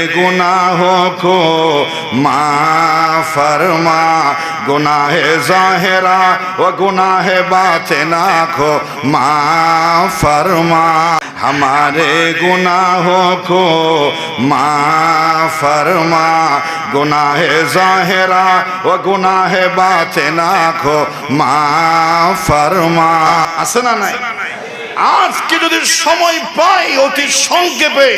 गुनाहों को माँ फरमा। गुनाह जाहिरा व गुनाह बातना को माँ फरमा। हमारे गुनाहों को माँ फरमा। गुनाह जाहिरा व गुनाह बातना को माँ फरमा। असना नहीं। আজকে যদি সময় পাই অতি সংক্ষেপে,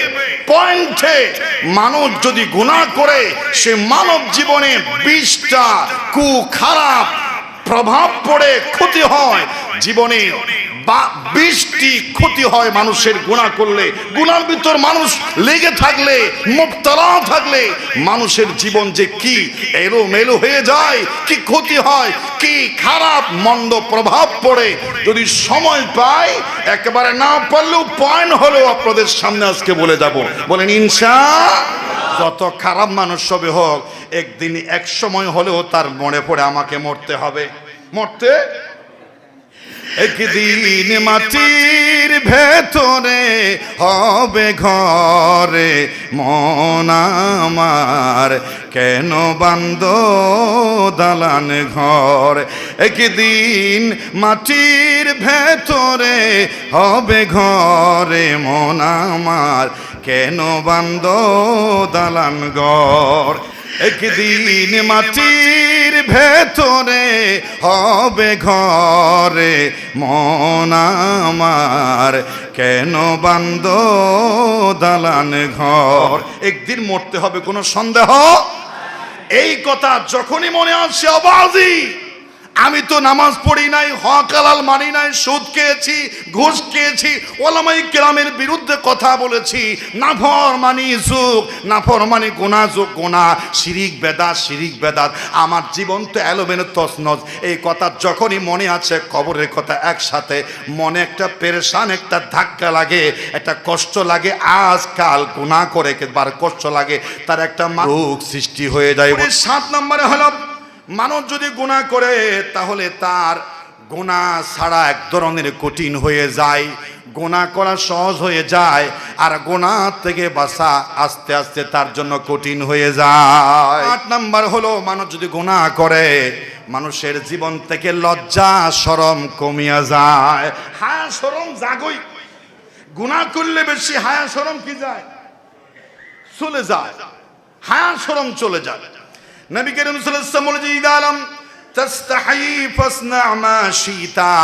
পয়েন্টে, মানুষ যদি গুণা করে, সে মানব জীবনে বিষটা কু খারাপ প্রভাব পড়ে, ক্ষতি হয়, জীবনে বিশটি ক্ষতি হয় মানুষের গুণা করলে গুণার ভিতর মানুষ লেগে থাকলে মুক্তলা থাকলে, মানুষের জীবন যে কি এলো মেলো হয়ে যায়, কি ক্ষতি হয়, কি খারাপ, মন্দ প্রভাব পড়ে, যদি সময় পাই, একেবারে না পারলেও পয়েন্ট হলেও আপনাদের সামনে আজকে বলে যাব। বলেন, ইনশা যত খারাপ মানুষ সবে হোক, একদিন এক সময় হলেও তার মনে পড়ে আমাকে মরতে হবে। মরতে একদিন মাটির ভেতরে হবে ঘরে মন আমার। কেন বান্দ দালান ঘর? একদিন মাটির ভেতরে হবে ঘরে মন আমার। কেন বান্দ দালান ঘর? একদিন মাটির ভেতরে হবে ঘরে মন আমার। কেন বান্দ দালান ঘর? একদিন মরতে হবে, কোনো সন্দেহ? এই কথা যখনই মনে আসছে অবাজি। আমি তো নামাজ পড়ি নাই, হক হালাল মানি নাই, সুদ খেয়েছি, ঘুষ খেয়েছি, ওলামাই কেরামের বিরুদ্ধে কথা বলেছি। নাফর মানি যুগ নাফর মানি গোনা যুগ গোনা শিরিক, বেদাত শিরিক, বেদাত। আমার জীবন তো এলোমেলো তসনজ এই কথা যখনই মনে আছে, কবরের কথা একসাথে, মনে একটা পেরেশান, একটা ধাক্কা লাগে, একটা কষ্ট লাগে, আজকাল গুণা করে বার কষ্ট লাগে। তার একটা রোগ সৃষ্টি হয়ে যায়। সাত নম্বরে হলো মানুষ যদি গুণা করে, তাহলে তার গোনা ছাড়া এক ধরনের কঠিন হয়ে যায়। গোনা করা সহজ হয়ে যায় আর গোনা থেকে বাসা আস্তে আস্তে তার জন্য কঠিন হয়ে যায়। আট নাম্বার হলো মানুষ যদি গোনা করে, মানুষের জীবন থেকে লজ্জা, সরম কমিয়া যায়। হায়া, সরম জাগই। গুণা করলে বেশি হায়া, সরম কি যায়? চলে যায়। হায়া, সরম চলে যায়। নবী করিম সাল্লাল্লাহু আলাইহি ওয়াসাল্লাম বলেছে ফাসনা মা শিতা।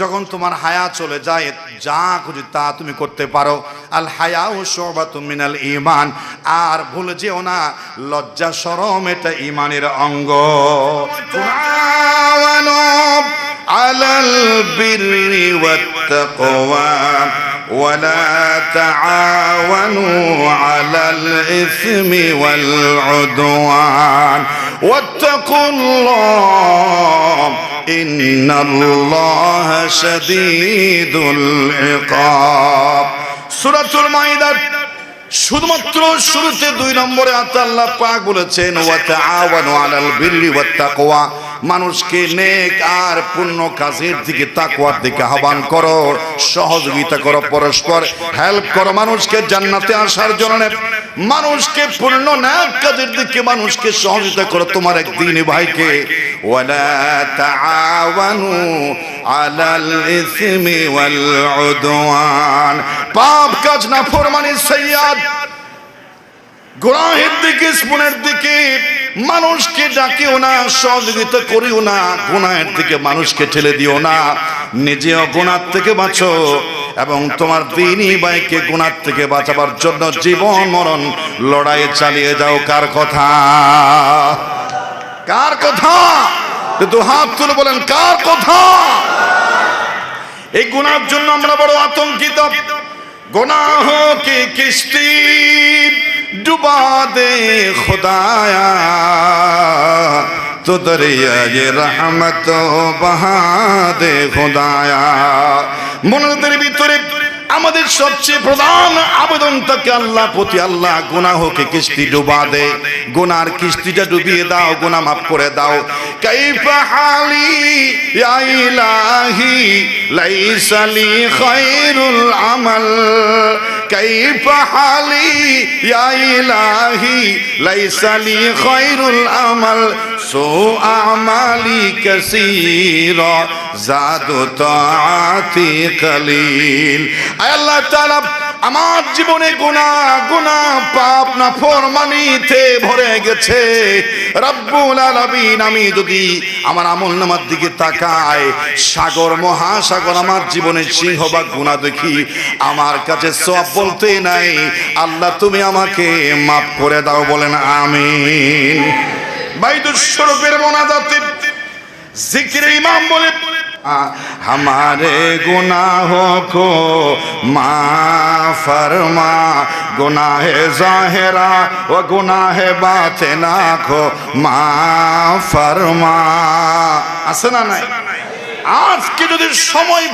যখন তোমার হায়া চলে যায় যা খুঁজি তা তুমি করতে পারো। আল হায়া ও শোবাতুম মিনাল ইমান আর ভুলে যেও না লজ্জা শরম এটা ইমানের অঙ্গ। আলাল ওয়াত্তাকওয়া ولا تعاونوا على الإثم والعدوان واتقوا الله إن الله شديد العقاب سورة المائدة শুধুমাত্র শুরুতে দুই নম্বরে আল্লাহ পাক বলেছেন ওয়া তাআওয়ানু আলাল বিররি ওয়াত তাকওয়া মানুষকে নেক আর পূর্ণ কাজের দিকে তাকওয়ার দিকে আহ্বান করো, সহযোগিতা করো পরস্পর হেল্প করো মানুষকে জান্নাতে আসার জন্য। মানুষকে পূর্ণ নেক কাজের দিকে মানুষকে সহযোগিতা করো তোমার এক দিনী ভাইকে পাপ কাজ না ফরমানি সাইয়াদ গুনাহের দিকে, স্পুনের দিকে, মানুষকে ডাকিও না, সহযোগিতা করিও না, গুনাহের দিকে মানুষকে ঠেলে দিও না। নিজেও গোনার থেকে বাঁচো এবং তোমার দিনই বাইকে গুণার থেকে বাঁচাবার জন্য জীবন, মরণ, লড়াই চালিয়ে যাও। কার কথা? কার কথা? কিন্তু হাত তুলে বলেন, কার কথা? এই গুনার জন্য আমরা বড় আতঙ্কিত। গোনা হোক কিস্তির ডুবা দে খোদায়া, তো দরিয়া রহমত বহা দে دے خدایا মনোদের ভিতরে আমাদের সবচেয়ে প্রধান আবেদন তাকে আল্লাহ প্রতি আল্লাহ গুনাহকে কিস্তি ডুবা দে। গুনার কিস্তিটা ডুবিয়ে দাও গুনা মাফ করে দাও। কাইফা হালি ইয়া আমাল। হালি ইয়া ইলাহি, লাইসা লি খায়রুল আমাল সো আমালি কাসীরা জাদু তাআতি কলিল। আয় আল্লাহ তাআলা আমার জীবনে গুনাহ গুনাহ পাপ না ফরমানিতে ভরে গেছে। রব্বুল আলামিন, আমি যদি আমার আমল নামার দিকে তাকাই, সাগর, মহাসাগর আমার জীবনে সিংহ বা গুণা দেখি, আমার কাছে সব বলতে নাই। আল্লাহ, তুমি আমাকে মাফ করে দাও, বলেন আমিন। বাইদুর স্বরূপের মোনাজাতে জিকির ইমাম বলে ہمارے گناہوں کو ماں فرما گناہ ظاہرہ و گناہ باطنہ کو ماں فرما আসে না নাই আজকে যদি সময়